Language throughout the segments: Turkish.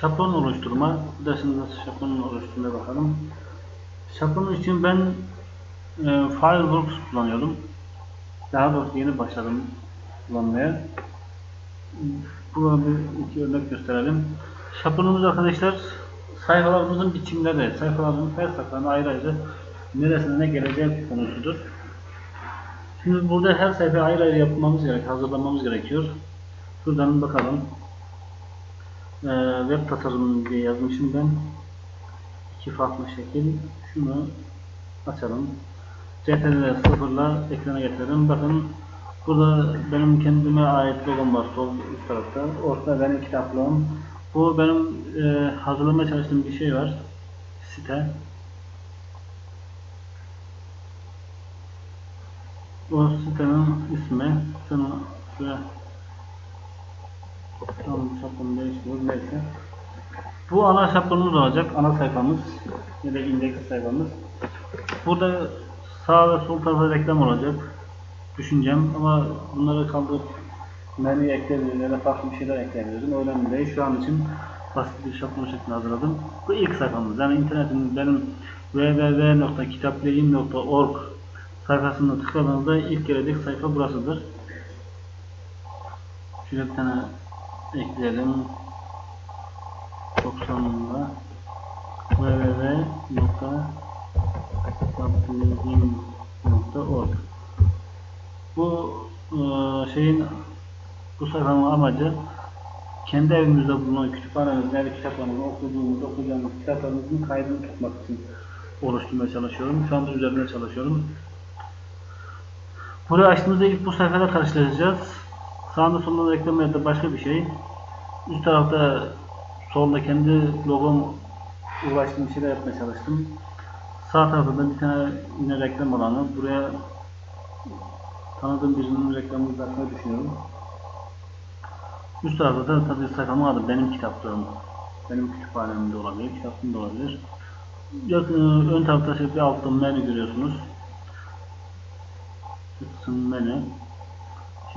Şablon oluşturma. Dersinde şablon oluşturmaya bakalım. Şablon için ben e, Fireworks kullanıyorum. Daha doğrusu yeni başladım kullanmaya. Burada bir iki örnek gösterelim. Şablonumuz arkadaşlar sayfalarımızın biçimleri, sayfaların her sayfanın ayrı ayrı neresine ne geleceği konusudur. Şimdi burada her sayfa ayrı ayrı yapmamız gerek, hazırlamamız gerekiyor. Şuradan bakalım. Ee, web tasarımı diye yazmışım ben. İki farklı şekil. Şunu açalım. CTRL sıfırla ekrana getirelim. Bakın burada benim kendime ait logom var sol üst tarafta. Ortada benim kitaplığım. Bu benim e, hazırlamaya çalıştığım bir şey var. Site. O sitenin ismi. Şunu şuraya Şablonu değiştiriyoruz neyse. Bu ana şablonumuz olacak. Ana sayfamız ya da indeks sayfamız. Burada sağ ve sol tarafta reklam olacak. Düşüncem ama bunları kaldırıp menüye ekleyebilirim ya da farklı bir şeyler ekleyebilirim. Önemli değil. Şu an için basit bir şablon şeklinde hazırladım. Bu ilk sayfamız. Yani internetin benim www.kitapleyin.org sayfasına tıkladığınızda ilk gelecek sayfa burasıdır. Şöyle bir tane ekleyelim. 90'ında www.subdivision.org Bu e, şeyin bu sayfanın amacı kendi evimizde bulunan kütüphanemizin, yani kitaplarımızı okuduğumuz, okuyacağımız kitaplarımızın kaydını tutmak için oluşturmaya çalışıyorum. Şu anda üzerinde çalışıyorum. Burayı açtığımızda ilk bu sayfada karşılaşacağız. Sağında solunda reklam ya da başka bir şey. Üst tarafta solda kendi logom uğraştığım şeyler yapmaya çalıştım. Sağ tarafta da bir tane yine reklam alanı. Buraya tanıdığım birinin reklamını bırakmayı düşünüyorum. Üst tarafta da tabii sayfamın adı benim kitaplığım. Benim kütüphanemde olabilir, kitaplığımda olabilir. Yakın, ön tarafta şey bir altta menü görüyorsunuz. Kısım menü.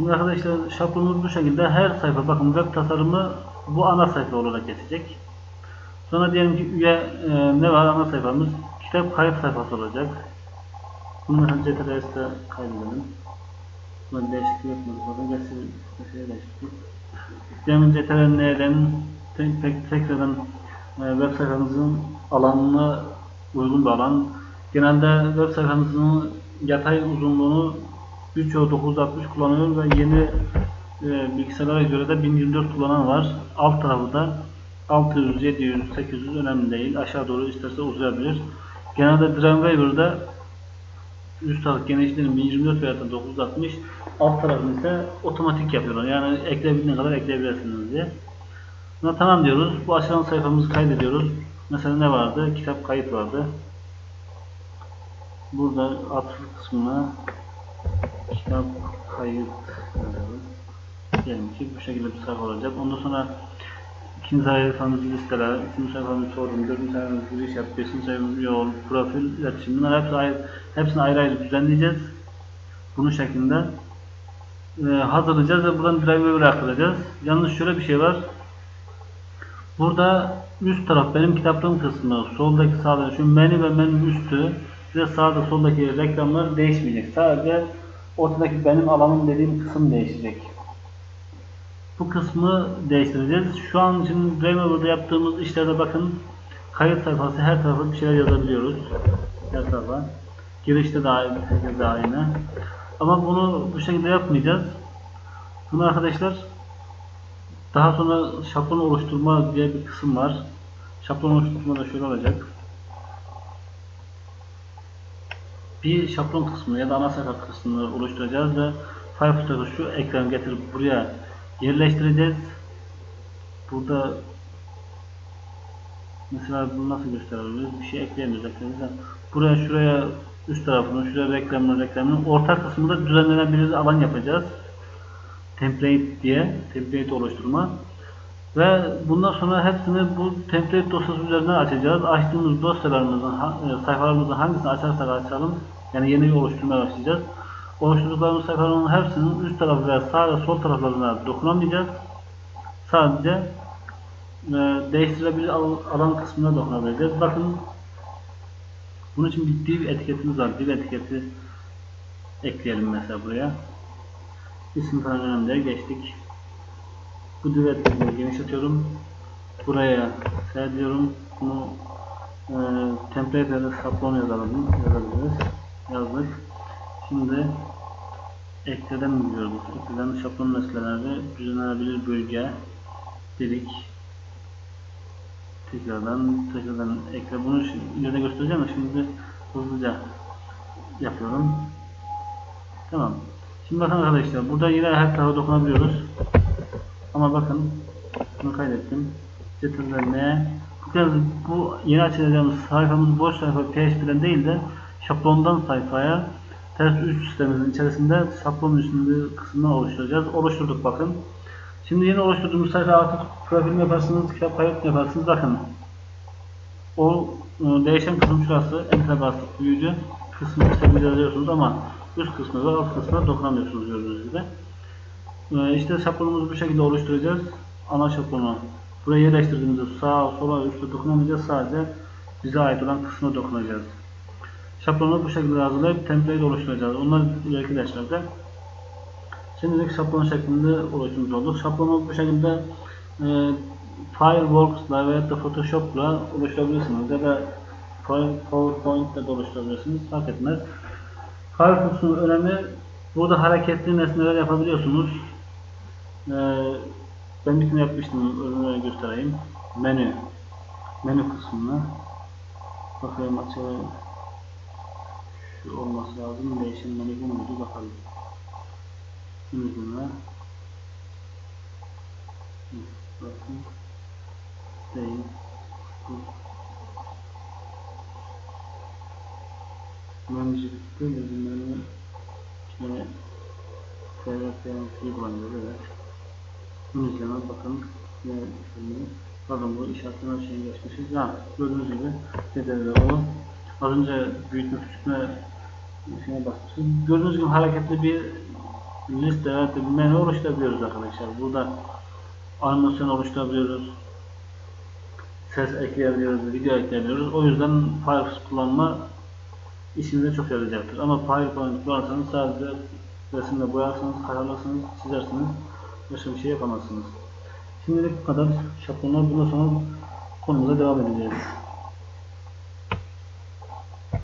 Şimdi arkadaşlar şablonumuz bu şekilde. Her sayfa bakın web tasarımı bu ana sayfa olarak geçecek. Sonra diyelim ki üye e, ne var ana sayfamız? Kitap kayıt sayfası olacak. Bunu CTRS'de kaydedelim. Buna değişiklik yapmadık. Orada gerçi bir şey değişiklik. Demin CTRL'den tek, tekrardan e, web sayfamızın alanına uygun bir alan. Genelde web sayfamızın yatay uzunluğunu birçoğu 960 kullanıyor ve yeni e, bilgisayarlara göre de 1024 kullanan var. Alt tarafı da 600, 700, 800 önemli değil. Aşağı doğru isterse uzayabilir. Genelde Dreamweaver'da üst taraf genişliğini 1024 veya da 960 alt tarafını ise otomatik yapıyorlar. Yani ekleyebildiğiniz kadar ekleyebilirsiniz diye. Buna tamam diyoruz. Bu açılan sayfamızı kaydediyoruz. Mesela ne vardı? Kitap kayıt vardı. Burada atıf kısmına kitap kayıt. Diyelim ki bu şekilde bir sayfa olacak. Ondan sonra ikinci sayfamız listeler, üçüncü sayfamız forum, dördüncü sayfamız giriş yap, beşinci sayfamız yol, profil, iletişim. Bunlar hepsi ayrı, hepsini ayrı ayrı düzenleyeceğiz. Bunun şeklinde e, hazırlayacağız ve buradan drive'e aktaracağız. Yalnız şöyle bir şey var. Burada üst taraf benim kitaplığım kısmı, soldaki sağdaki şu menü ve menü üstü ve sağda soldaki reklamlar değişmeyecek. Sadece ortadaki benim alanım dediğim kısım değişecek. Bu kısmı değiştireceğiz. Şu an için Dreamweaver'da yaptığımız işlerde bakın kayıt sayfası her tarafa bir şeyler yazabiliyoruz. Her tarafa. Girişte de aynı, de aynı. Ama bunu bu şekilde yapmayacağız. Bunu arkadaşlar daha sonra şablon oluşturma diye bir kısım var. Şablon oluşturma da şöyle olacak. Bir şablon kısmını ya da ana sayfa kısmını oluşturacağız ve Firefox'ta şu ekranı getirip buraya yerleştireceğiz. Burada mesela bunu nasıl gösterebiliriz? Bir şey ekleyemiyoruz. ekleyemiyoruz. Buraya şuraya üst tarafını, şuraya reklamını, reklamını orta kısmında düzenlenebilir alan yapacağız. Template diye, template oluşturma. Ve bundan sonra hepsini bu template dosyası üzerinden açacağız. Açtığımız dosyalarımızın, sayfalarımızın hangisini açarsak açalım, yani yeni bir oluşturmaya başlayacağız. Oluşturduklarımız sayfaların hepsinin üst tarafı veya sağ ve sol taraflarına dokunamayacağız. Sadece e, değiştirebilir al- alan kısmına dokunabileceğiz. Bakın bunun için bir div etiketimiz var. Div etiketi ekleyelim mesela buraya. İsim falan önemli değil. Geçtik. Bu div etiketini genişletiyorum. Buraya seyrediyorum. Bunu e, template ya da şablon yazalım. Yazabiliriz. Yazdık. Şimdi ekleden gidiyoruz. Ekleden şablon nesnelerde düzenlenebilir bölge dedik. Tekrardan tekrardan ekle. Bunu ileride göstereceğim ama şimdi hızlıca yapıyorum. Tamam. Şimdi bakın arkadaşlar burada yine her tarafa dokunabiliyoruz. Ama bakın bunu kaydettim. Ctrl bu kez bu yeni açacağımız sayfamız boş sayfa PHP'den değil de şablondan sayfaya ters üst sistemimizin içerisinde şablon üstünde kısmını oluşturacağız. Oluşturduk bakın. Şimdi yeni oluşturduğumuz sayfa artık profil yaparsınız, kitap kayıt yaparsınız bakın. O e, değişen kısım şurası, enter bastık büyüdü. Kısmı yazıyorsunuz ama üst kısmına ve alt kısmına dokunamıyorsunuz gördüğünüz gibi. E, işte şablonumuzu bu şekilde oluşturacağız. Ana şablonu buraya yerleştirdiğimizde sağa sola üstte dokunamayacağız. Sadece bize ait olan kısmına dokunacağız. Şablonu bu şekilde hazırlayıp template oluşturacağız. Onlar ileriki derslerde. Şimdilik şablon şeklinde oluşturmuş olduk. Şablonu bu şekilde e, Fireworks'la veya da Photoshop'la oluşturabilirsiniz. Ya da PowerPoint'te de oluşturabilirsiniz. Fark etmez. Firefox'un önemi burada hareketli nesneler yapabiliyorsunuz. E, ben bir tane yapmıştım. Ürünleri göstereyim. Menü. Menü kısmına. Bakayım açalım. Şu olması lazım. Değişen menü bu muydu? Bakalım. Uygula. Bakın. Değil. Bu. Mühendislikte yazımlarını şöyle Ferhat Yansı'yı kullanıyoruz. Evet. Bunu izleme bakın. Ne düşünüyor? Bakın bu işaretleme şeyini geçmişiz. Ha, gördüğünüz gibi nedenle o. Az önce büyütme küçültme şeyine basmışız. Gördüğünüz gibi hareketli bir liste veya bir menü oluşturabiliyoruz arkadaşlar. Burada animasyon oluşturabiliyoruz. Ses ekleyebiliyoruz, video ekleyebiliyoruz. O yüzden Firefox kullanma işinize çok yarayacaktır. Ama PowerPoint kullanırsanız sadece resimle boyarsınız, kararlarsınız, çizersiniz. Başka bir şey yapamazsınız. Şimdilik bu kadar. Şablonlar bundan sonra konumuza devam edeceğiz.